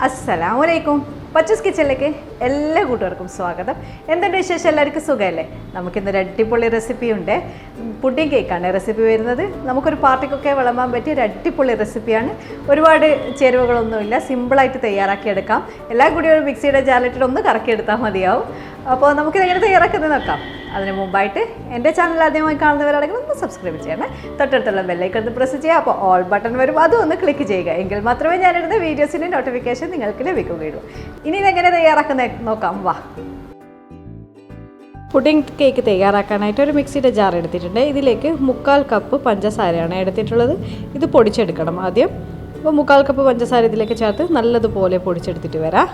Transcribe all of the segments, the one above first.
असलकुम पच्चीस किचन लेके എല്ലാ കൂട്ടുകാർക്കും സ്വാഗതം. എന്തുണ്ട് വിശേഷം? എല്ലാവർക്കും സുഖമല്ലേ? നമുക്കിന്നൊരു അടിപൊളി റെസിപ്പി ഉണ്ട്. പുഡിംഗ് കേക്കാണ് റെസിപ്പി വരുന്നത്. നമുക്കൊരു പാർട്ടിക്കൊക്കെ വിളമ്പാൻ പറ്റിയ ഒരു അടിപൊളി റെസിപ്പിയാണ് ഒരുപാട് ചേരുവകളൊന്നുമില്ല. സിമ്പിളായിട്ട് തയ്യാറാക്കിയെടുക്കാം. എല്ലാം കൂടി ഒരു മിക്സിയുടെ ജാലറ്റിൽ ഒന്ന് കറക്കിയെടുത്താൽ മതിയാവും. അപ്പോൾ നമുക്കിത് എങ്ങനെ തയ്യാറാക്കുന്നത് നോക്കാം. അതിന് മുമ്പായിട്ട് എന്റെ ചാനൽ ആദ്യമായി കാണുന്നവരാണെങ്കിൽ ഒന്ന് സബ്സ്ക്രൈബ് ചെയ്യണേ. തൊട്ടടുത്തുള്ള ബെല്ലൈക്കൺ ഒന്ന് പ്രസ് ചെയ്യുക. അപ്പോൾ ഓൾ ബട്ടൺ വരും അതും ഒന്ന് ക്ലിക്ക് ചെയ്യുക. എങ്കിൽ മാത്രമേ ഞാനിടുന്ന വീഡിയോസിന്റെ നോട്ടിഫിക്കേഷൻ നിങ്ങൾക്ക് ലഭിക്കുകയുള്ളൂ. ഇനി ഇതെങ്ങനെ തയ്യാറാക്കുന്നത് നോക്കാം വാ. പുഡിംഗ് കേക്ക് തയ്യാറാക്കാനായിട്ട് ഒരു മിക്സിയുടെ ജാർ എടുത്തിട്ടുണ്ട്. ഇതിലേക്ക് മുക്കാൽ കപ്പ് പഞ്ചസാരയാണ് എടുത്തിട്ടുള്ളത്. ഇത് പൊടിച്ചെടുക്കണം ആദ്യം. അപ്പോൾ മുക്കാൽ കപ്പ് പഞ്ചസാര ഇതിലേക്ക് ചേർത്ത് നല്ലതുപോലെ പൊടിച്ചെടുത്തിട്ട് വരാം.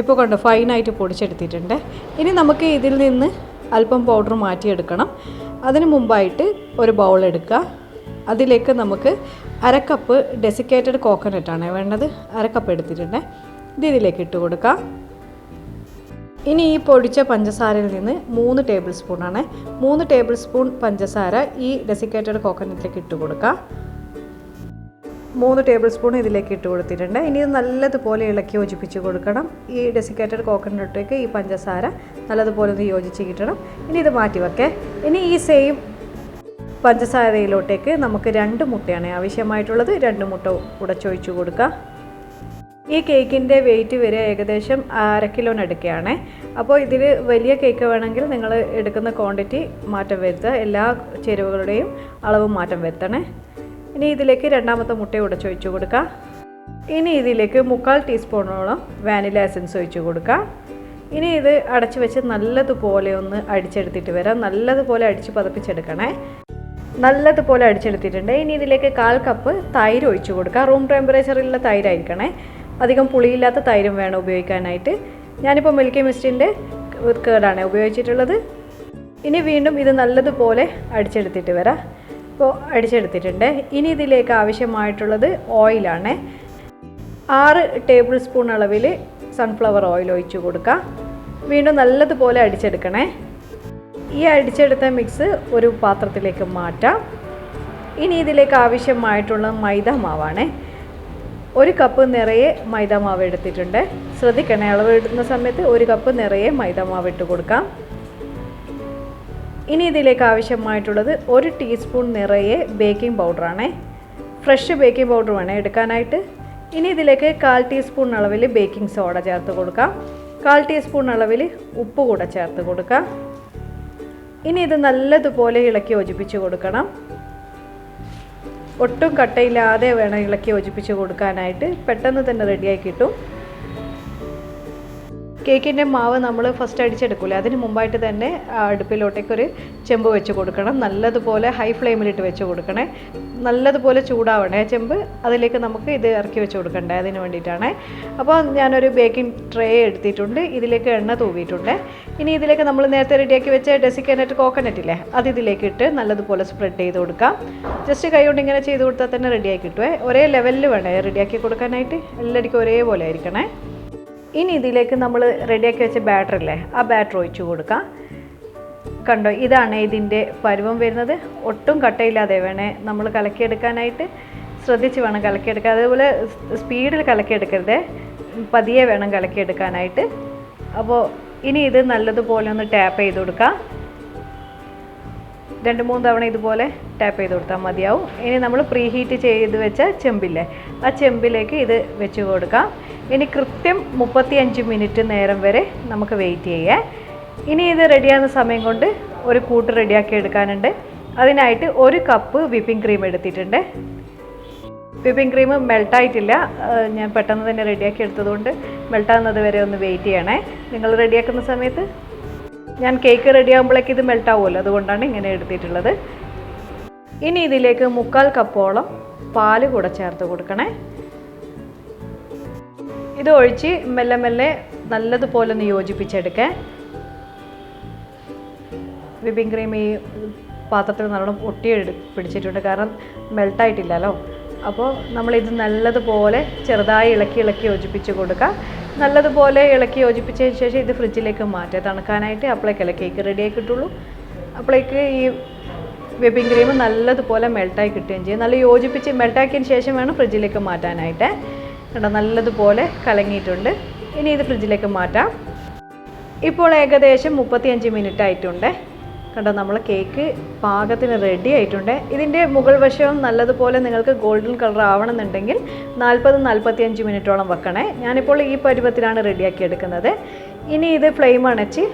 ഇപ്പോൾ കണ്ടോ ഫൈനായിട്ട് പൊടിച്ചെടുത്തിട്ടുണ്ട്. ഇനി നമുക്ക് ഇതിൽ നിന്ന് അല്പം പൗഡർ മാറ്റിയെടുക്കണം. അതിന് മുമ്പായിട്ട് ഒരു ബൗൾ എടുക്കുക. അതിലേക്ക് നമുക്ക് അരക്കപ്പ് ഡെസിക്കേറ്റഡ് കോക്കനട്ടാണ് വേണ്ടത്. അരക്കപ്പ് എടുത്തിട്ടുണ്ട്. ഇത് ഇതിലേക്ക് ഇട്ട് കൊടുക്കാം. ഇനി ഈ പൊടിച്ച പഞ്ചസാരയിൽ നിന്ന് മൂന്ന് ടേബിൾ സ്പൂണാണ് മൂന്ന് ടേബിൾ സ്പൂൺ പഞ്ചസാര ഈ ഡെസിക്കേറ്റഡ് കോക്കനട്ടിലേക്ക് ഇട്ട് കൊടുക്കാം. മൂന്ന് ടേബിൾ സ്പൂൺ ഇതിലേക്ക് ഇട്ട് കൊടുത്തിട്ടുണ്ട്. ഇനി ഇത് നല്ലതുപോലെ ഇളക്കി യോജിപ്പിച്ച് കൊടുക്കണം. ഈ ഡെസിക്കേറ്റഡ് കോക്കനട്ടിലേക്ക് ഈ പഞ്ചസാര നല്ലതുപോലെ ഒന്ന് യോജിച്ച് കിട്ടണം. ഇനി ഇത് മാറ്റി വെക്കേ. ഇനി ഈ സെയിം പഞ്ചസാരയിലോട്ടേക്ക് നമുക്ക് രണ്ട് മുട്ടയാണ് ആവശ്യമായിട്ടുള്ളത്. രണ്ട് മുട്ട ഉടച്ചൊഴിച്ച് കൊടുക്കുക ഈ കേക്കിന്റെ വെയിറ്റ് വരിക ഏകദേശം അര കിലോന് എടുക്കുകയാണ് അപ്പോൾ ഇതിൽ വലിയ കേക്ക് വേണമെങ്കിൽ നിങ്ങൾ എടുക്കുന്ന ക്വാണ്ടിറ്റി മാറ്റം വരുത്തുക. എല്ലാ ചേരുവകളുടെയും അളവ് മാറ്റം വരുത്തണേ. ഇനി ഇതിലേക്ക് രണ്ടാമത്തെ മുട്ട ഉടച്ചൊഴിച്ച് കൊടുക്കുക ഇനി ഇതിലേക്ക് മുക്കാൽ ടീസ്പൂണോളം വാനില എസൻസ് ഒഴിച്ചു കൊടുക്കുക ഇനി ഇത് അടച്ചു വെച്ച് നല്ലതുപോലെ ഒന്ന് അടിച്ചെടുത്തിട്ട് വരാം. നല്ലതുപോലെ അടിച്ച് പതപ്പിച്ചെടുക്കണേ. നല്ലതുപോലെ അടിച്ചെടുത്തിട്ടുണ്ട്. ഇനി ഇതിലേക്ക് കാൽ കപ്പ് തൈര് ഒഴിച്ചു കൊടുക്കുക റൂം ടെമ്പറേച്ചറിലുള്ള തൈരായിരിക്കണേ. അധികം പുളിയില്ലാത്ത തൈരും വേണം ഉപയോഗിക്കാനായിട്ട്. ഞാനിപ്പോൾ മിൽക്കി മിസ്റ്റിന്റെ കേടാണ് ഉപയോഗിച്ചിട്ടുള്ളത്. ഇനി വീണ്ടും ഇത് നല്ലതുപോലെ അടിച്ചെടുത്തിട്ട് വരാം. ഇപ്പോൾ അടിച്ചെടുത്തിട്ടുണ്ട്. ഇനി ഇതിലേക്ക് ആവശ്യമായിട്ടുള്ളത് ഓയിലാണ് ആറ് ടേബിൾ സ്പൂൺ അളവിൽ സൺഫ്ലവർ ഓയിൽ ഒഴിച്ച് കൊടുക്കുക വീണ്ടും നല്ലതുപോലെ അടിച്ചെടുക്കണേ. ഈ അടിച്ചെടുത്ത മിക്സ് ഒരു പാത്രത്തിലേക്ക് മാറ്റാം. ഇനി ഇതിലേക്ക് ആവശ്യമായിട്ടുള്ള മൈദ മാവാണ്. ഒരു കപ്പ് നിറയെ മൈദ മാവ് എടുത്തിട്ടുണ്ട്. ശ്രദ്ധിക്കണേ അളവ് ഇടുന്ന സമയത്ത് ഒരു കപ്പ് നിറയെ മൈദ മാവ് ഇട്ട് കൊടുക്കാം. ഇനി ഇതിലേക്ക് ആവശ്യമായിട്ടുള്ളത് ഒരു ടീസ്പൂൺ നിറയെ ബേക്കിംഗ് പൗഡറാണ്. ഫ്രഷ് ബേക്കിംഗ് പൗഡർ വേണേ എടുക്കാനായിട്ട്. ഇനി ഇതിലേക്ക് കാൽ ടീസ്പൂൺ അളവിൽ ബേക്കിംഗ് സോഡ ചേർത്ത് കൊടുക്കാം. കാൽ ടീസ്പൂൺ അളവിൽ ഉപ്പ് കൂടെ ചേർത്ത് കൊടുക്കാം. ഇനി ഇത് നല്ലതുപോലെ ഇളക്കി യോജിപ്പിച്ച് കൊടുക്കണം. ഒട്ടും കട്ടയില്ലാതെ വേണം ഇളക്കി യോജിപ്പിച്ച് കൊടുക്കാനായിട്ട് പെട്ടെന്ന് തന്നെ റെഡിയായി കിട്ടും. കേക്കിന്റെ മാവ് നമ്മൾ ഫസ്റ്റ് അടിച്ചെടുക്കില്ല അതിന് മുമ്പായിട്ട് തന്നെ അടുപ്പിലോട്ടേക്ക് ഒരു ചെമ്പ് വെച്ച് കൊടുക്കണം. നല്ലതുപോലെ ഹൈ ഫ്ലെയിമിലിട്ട് വെച്ച് കൊടുക്കണേ. നല്ലതുപോലെ ചൂടാവണേ ചെമ്പ്. അതിലേക്ക് നമുക്ക് ഇത് ഇറക്കി വെച്ച് കൊടുക്കണ്ടേ? അതിന് വേണ്ടിയിട്ടാണ്. അപ്പോൾ ഞാനൊരു ബേക്കിംഗ് ട്രേ എടുത്തിട്ടുണ്ട്. ഇതിലേക്ക് എണ്ണ തൂവിയിട്ടുണ്ട്. ഇനി ഇതിലേക്ക് നമ്മൾ നേരത്തെ റെഡിയാക്കി വെച്ച ഡെസിക്കാനായിട്ട് കോക്കനറ്റ് ഇല്ലേ അത് ഇതിലേക്ക് ഇട്ട് നല്ലതുപോലെ സ്പ്രെഡ് ചെയ്ത് കൊടുക്കാം. ജസ്റ്റ് കൈ കൊണ്ട് ഇങ്ങനെ ചെയ്ത് കൊടുത്താൽ തന്നെ റെഡിയാക്കി കിട്ടുമേ ഒരേ ലെവലിൽ വേണേ റെഡിയാക്കി കൊടുക്കാനായിട്ട്? എല്ലാവർക്കും ഒരേപോലെ ആയിരിക്കണേ. ഇനി ഇതിലേക്ക് നമ്മൾ റെഡിയാക്കി വെച്ച ബാറ്റർ ഇല്ലേ ആ ബാറ്റർ ഒഴിച്ചു കൊടുക്കാം. കണ്ടോ ഇതാണ് ഇതിന്റെ പരുവം വരുന്നത്. ഒട്ടും കട്ടയില്ലാതെ വേണേ നമ്മൾ കലക്കിയെടുക്കാനായിട്ട് ശ്രദ്ധിച്ച് വേണം കലക്കിയെടുക്കുക അതേപോലെ സ്പീഡിൽ കലക്കിയെടുക്കരുത്. പതിയെ വേണം കലക്കിയെടുക്കാനായിട്ട്. അപ്പോൾ ഇനി ഇത് നല്ലതുപോലെ ഒന്ന് ടാപ്പ് ചെയ്ത് കൊടുക്കാം. രണ്ട് മൂന്ന് തവണ ഇതുപോലെ ടാപ്പ് ചെയ്ത് കൊടുത്താൽ മതിയാവും. ഇനി നമ്മൾ പ്രീ ഹീറ്റ് ചെയ്ത് വെച്ച ചെമ്പില്ലേ ആ ചെമ്പിലേക്ക് ഇത് വെച്ച് കൊടുക്കാം. ഇനി കൃത്യം മുപ്പത്തിയഞ്ച് മിനിറ്റ് നേരം വരെ നമുക്ക് വെയിറ്റ് ചെയ്യാം. ഇനി ഇത് റെഡിയാകുന്ന സമയം കൊണ്ട് ഒരു കൂട്ട് റെഡിയാക്കി എടുക്കാനുണ്ട്. അതിനായിട്ട് ഒരു കപ്പ് വിപ്പിംഗ് ക്രീം എടുത്തിട്ടുണ്ട്. വിപ്പിംഗ് ക്രീം മെൽട്ടായിട്ടില്ല ഞാൻ പെട്ടെന്ന് തന്നെ റെഡിയാക്കി എടുത്തതുകൊണ്ട് മെൽട്ടാകുന്നത് വരെ ഒന്ന് വെയിറ്റ് ചെയ്യണേ. നിങ്ങൾ റെഡിയാക്കുന്ന സമയത്ത് ഞാൻ കേക്ക് റെഡി ആകുമ്പോഴേക്ക് ഇത് മെൽട്ടാവുമല്ലോ അതുകൊണ്ടാണ് ഇങ്ങനെ എടുത്തിട്ടുള്ളത്. ഇനി ഇതിലേക്ക് മുക്കാൽ കപ്പോളം പാൽ കൂടെ ചേർത്ത് കൊടുക്കണേ. ഇത് ഒഴിച്ച് മെല്ലെ മെല്ലെ നല്ലതുപോലെ ഒന്ന് യോജിപ്പിച്ചെടുക്കേ. വിപ്പിംഗ് ക്രീം ഈ പാത്രത്തിൽ നല്ലോണം ഒട്ടി പിടിച്ചിട്ടുണ്ട്. കാരണം മെൽട്ടായിട്ടില്ലല്ലോ. അപ്പോൾ നമ്മളിത് നല്ലതുപോലെ ചെറുതായി ഇളക്കി ഇളക്കി യോജിപ്പിച്ച് കൊടുക്കുക നല്ലതുപോലെ ഇളക്കി യോജിപ്പിച്ചതിന് ശേഷം ഇത് ഫ്രിഡ്ജിലേക്ക് മാറ്റുക തണുക്കാനായിട്ട് അപ്പോഴേക്കല്ലേ കേക്ക് റെഡിയായി കിട്ടുള്ളൂ. അപ്പോഴേക്ക് ഈ വിപ്പിംഗ് ക്രീം നല്ലതുപോലെ മെൽട്ടായി കിട്ടുകയും ചെയ്യും. നല്ല യോജിപ്പിച്ച് മെൽട്ടാക്കിയതിന് ശേഷം വേണം ഫ്രിഡ്ജിലേക്ക് മാറ്റാനായിട്ട്. കണ്ടോ നല്ലതുപോലെ കലങ്ങിയിട്ടുണ്ട്. ഇനി ഇത് ഫ്രിഡ്ജിലേക്ക് മാറ്റാം. ഇപ്പോൾ ഏകദേശം മുപ്പത്തിയഞ്ച് മിനിറ്റ് ആയിട്ടുണ്ട്. കണ്ടോ നമ്മൾ കേക്ക് പാകത്തിന് റെഡി ആയിട്ടുണ്ട്. ഇതിന്റെ മുകൾ വശവും നല്ലതുപോലെ നിങ്ങൾക്ക് ഗോൾഡൻ കളർ ആവണമെന്നുണ്ടെങ്കിൽ നാൽപ്പത് നാൽപ്പത്തിയഞ്ച് മിനിറ്റോളം വെക്കണേ. ഞാനിപ്പോൾ ഈ പരുവത്തിലാണ് റെഡിയാക്കി എടുക്കുന്നത്. ഇനി ഇത് ഫ്ലെയിം അണച്ച്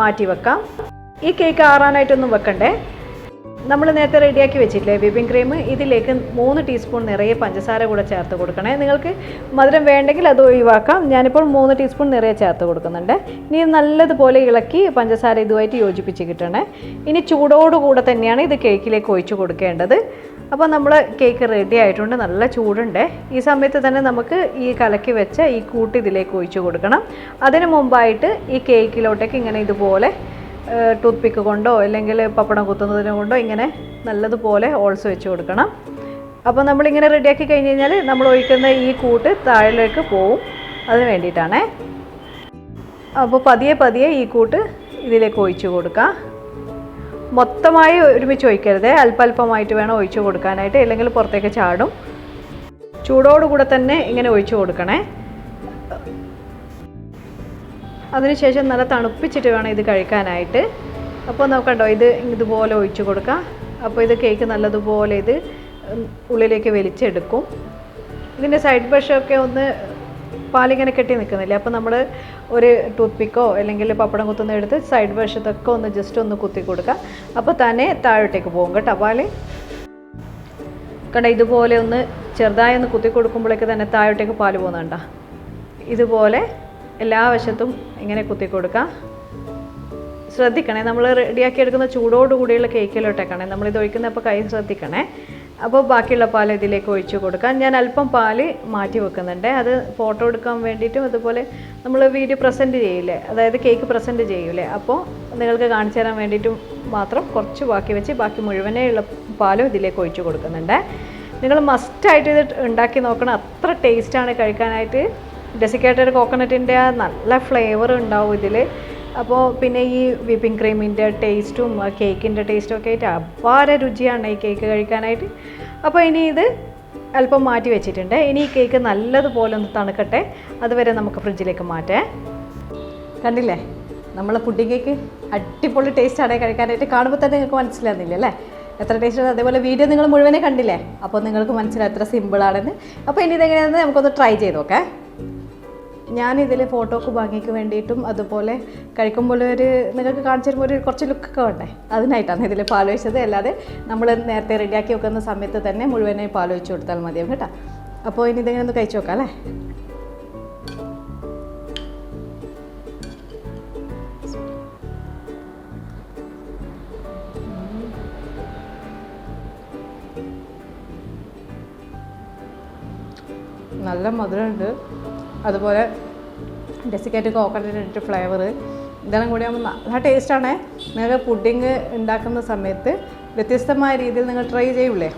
മാറ്റി വെക്കാം. ഈ കേക്ക് ആറാനായിട്ടൊന്നും വെക്കണ്ടേ. നമ്മൾ നേരത്തെ റെഡിയാക്കി വെച്ചിട്ടില്ലേ വിപ്പിംഗ് ക്രീം? ഇതിലേക്ക് മൂന്ന് ടീസ്പൂൺ നിറയെ പഞ്ചസാര കൂടെ ചേർത്ത് കൊടുക്കണേ. നിങ്ങൾക്ക് മധുരം വേണ്ടെങ്കിൽ അത് ഒഴിവാക്കാം. ഞാനിപ്പോൾ മൂന്ന് ടീസ്പൂൺ നിറയെ ചേർത്ത് കൊടുക്കുന്നുണ്ട്. ഇനി നല്ലതുപോലെ ഇളക്കി പഞ്ചസാര ഇതുമായിട്ട് യോജിപ്പിച്ച് കിട്ടണേ. ഇനി ചൂടോടുകൂടെ തന്നെയാണ് ഇത് കേക്കിലേക്ക് ഒഴിച്ചു കൊടുക്കേണ്ടത്. അപ്പോൾ നമ്മൾ കേക്ക് റെഡി ആയിട്ടുണ്ട്. നല്ല ചൂടുണ്ട്. ഈ സമയത്ത് തന്നെ നമുക്ക് ഈ കലക്കി വെച്ച ഈ കൂട്ട് ഇതിലേക്ക് ഒഴിച്ചു കൊടുക്കണം. അതിന് മുമ്പായിട്ട് ഈ കേക്കിലോട്ടേക്ക് ഇങ്ങനെ ഇതുപോലെ ടൂത്ത് പിക്ക് കൊണ്ടോ അല്ലെങ്കിൽ പപ്പടം കുത്തുന്നതിനെ കൊണ്ടോ ഇങ്ങനെ നല്ലതുപോലെ ഓൾസ് വെച്ച് കൊടുക്കണം. അപ്പോൾ നമ്മളിങ്ങനെ റെഡിയാക്കി കഴിഞ്ഞ് കഴിഞ്ഞാൽ നമ്മൾ ഒഴിക്കുന്ന ഈ കൂട്ട് താഴേക്ക് പോവും. അതിന് വേണ്ടിയിട്ടാണേ. അപ്പോൾ പതിയെ പതിയെ ഈ കൂട്ട് ഇതിലേക്ക് ഒഴിച്ചു കൊടുക്കാം. മൊത്തമായി ഒരുമിച്ച് ഒഴിക്കരുത്. അല്പല്പമായിട്ട് വേണം ഒഴിച്ചു കൊടുക്കാനായിട്ട്. അല്ലെങ്കിൽ പുറത്തേക്ക് ചാടും. ചൂടോടുകൂടെ തന്നെ ഇങ്ങനെ ഒഴിച്ചു കൊടുക്കണേ. അതിനുശേഷം നല്ല തണുപ്പിച്ചിട്ട് വേണം ഇത് കഴിക്കാനായിട്ട്. അപ്പോൾ നോക്കണ്ടോ ഇത് ഇതുപോലെ ഒഴിച്ചു കൊടുക്കാം. അപ്പോൾ ഇത് കേക്ക് നല്ലതുപോലെ ഇത് ഉള്ളിലേക്ക് വലിച്ചെടുക്കും. ഇതിന്റെ സൈഡ് വശമൊക്കെ ഒന്ന് പാലിങ്ങനെ കെട്ടി നിൽക്കുന്നില്ല അപ്പോൾ നമ്മൾ ഒരു ടൂത്ത് അല്ലെങ്കിൽ പപ്പടം കുത്തുന്ന എടുത്ത് സൈഡ് വശത്തൊക്കെ ഒന്ന് ജസ്റ്റ് ഒന്ന് കുത്തി കൊടുക്കുക അപ്പോൾ തന്നെ താഴോട്ടേക്ക് പോകും കേട്ടോ പാൽ. കണ്ട ഇതുപോലെ ഒന്ന് ചെറുതായി ഒന്ന് കുത്തി കൊടുക്കുമ്പോഴേക്ക് തന്നെ താഴോട്ടേക്ക് പാൽ പോകുന്നുണ്ടോ? ഇതുപോലെ എല്ലാ വശത്തും ഇങ്ങനെ കുത്തി കൊടുക്കാം. ശ്രദ്ധിക്കണേ നമ്മൾ റെഡിയാക്കി എടുക്കുന്ന ചൂടോടുകൂടിയുള്ള കേക്കിലോട്ടേക്കാണേ നമ്മളിത് ഒഴിക്കുന്നപ്പോൾ കൈ ശ്രദ്ധിക്കണേ. അപ്പോൾ ബാക്കിയുള്ള പാൽ ഇതിലേക്ക് ഒഴിച്ചു കൊടുക്കാം. ഞാൻ അല്പം പാൽ മാറ്റി വെക്കുന്നുണ്ട്. അത് ഫോട്ടോ എടുക്കാൻ വേണ്ടിയിട്ടും അതുപോലെ നമ്മൾ വീഡിയോ പ്രസന്റ് ചെയ്യില്ലേ? അതായത് കേക്ക് പ്രസന്റ് ചെയ്യൂലേ? അപ്പോൾ നിങ്ങൾക്ക് കാണിച്ചു തരാൻ വേണ്ടിയിട്ടും മാത്രം കുറച്ച് ബാക്കി വെച്ച് ബാക്കി മുഴുവനേ ഉള്ള പാലും ഇതിലേക്ക് ഒഴിച്ചു കൊടുക്കുന്നുണ്ട്. നിങ്ങൾ മസ്റ്റായിട്ട് ഇത് ഉണ്ടാക്കി നോക്കണം. അത്ര ടേസ്റ്റാണ് കഴിക്കാനായിട്ട്. ഡെസിക്കേറ്റഡ് കോക്കനട്ടിന്റെ ആ നല്ല ഫ്ലേവർ ഉണ്ടാവും ഇതിൽ അപ്പോൾ പിന്നെ ഈ വിപ്പിംഗ് ക്രീമിന്റെ ടേസ്റ്റും കേക്കിന്റെ ടേസ്റ്റും ഒക്കെ ആയിട്ട് അപാര രുചിയാണ് ഈ കേക്ക് കഴിക്കാനായിട്ട്. അപ്പോൾ ഇനി ഇത് അല്പം മാറ്റി വെച്ചിട്ടുണ്ട്. ഇനി ഈ കേക്ക് നല്ലതുപോലെ ഒന്ന് തണുക്കട്ടെ. അതുവരെ നമുക്ക് ഫ്രിഡ്ജിലേക്ക് മാറ്റേ. കണ്ടില്ലേ? നമ്മൾ പുഡിംഗ് കേക്ക് അടിപൊളി ടേസ്റ്റാണ് കഴിക്കാനായിട്ട്. കാണുമ്പോൾ തന്നെ നിങ്ങൾക്ക് മനസ്സിലാകുന്നില്ല അല്ലേ? എത്ര ടേസ്റ്റ് അതേപോലെ വീഡിയോ നിങ്ങൾ മുഴുവനെ കണ്ടില്ലേ? അപ്പോൾ നിങ്ങൾക്ക് മനസ്സിലാവും എത്ര സിമ്പിളാണെന്ന് അപ്പോൾ ഇനി ഇതെങ്ങനെയാണെന്ന് നമുക്കൊന്ന് ട്രൈ ചെയ്ത് നോക്കാം. ഞാനിതിൽ ഫോട്ടോക്ക് ഭംഗിക്ക് വേണ്ടിയിട്ടും അതുപോലെ കഴിക്കുമ്പോൾ ഒരു നിങ്ങൾക്ക് കാണിച്ചു തരുമ്പോൾ ഒരു കുറച്ച് ലുക്കൊക്കെ വേണ്ടേ? അതിനായിട്ടാണ് ഇതിൽ പാലോയിച്ചത് അല്ലാതെ നമ്മൾ നേരത്തെ റെഡിയാക്കി വെക്കുന്ന സമയത്ത് തന്നെ മുഴുവനായി പാലൊഴിച്ച് കൊടുത്താൽ മതിയാവും കേട്ടോ. അപ്പോൾ ഇനി ഇതെങ്ങനെ ഒന്ന് കഴിച്ചു നോക്കാം അല്ലേ? നല്ല മധുരമുണ്ട്. അതുപോലെ ഡെസിക്കേറ്റ് കോക്കനട്ട് ഫ്ലേവർ ഇതെല്ലാം കൂടി ആകുമ്പോൾ നല്ല ടേസ്റ്റാണ് നിങ്ങൾക്ക് പുഡിങ് ഉണ്ടാക്കുന്ന സമയത്ത് വ്യത്യസ്തമായ രീതിയിൽ നിങ്ങൾ ട്രൈ ചെയ്യൂലേ?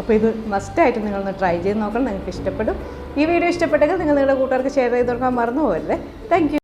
അപ്പോൾ ഇത് മസ്റ്റായിട്ട് നിങ്ങളൊന്ന് ട്രൈ ചെയ്ത് നോക്കണം. നിങ്ങൾക്ക് ഇഷ്ടപ്പെടും. ഈ വീഡിയോ ഇഷ്ടപ്പെട്ടെങ്കിൽ നിങ്ങൾ നിങ്ങളുടെ കൂട്ടുകാർക്ക് ഷെയർ ചെയ്ത് കൊടുക്കാൻ മറന്നു പോകരുത് താങ്ക്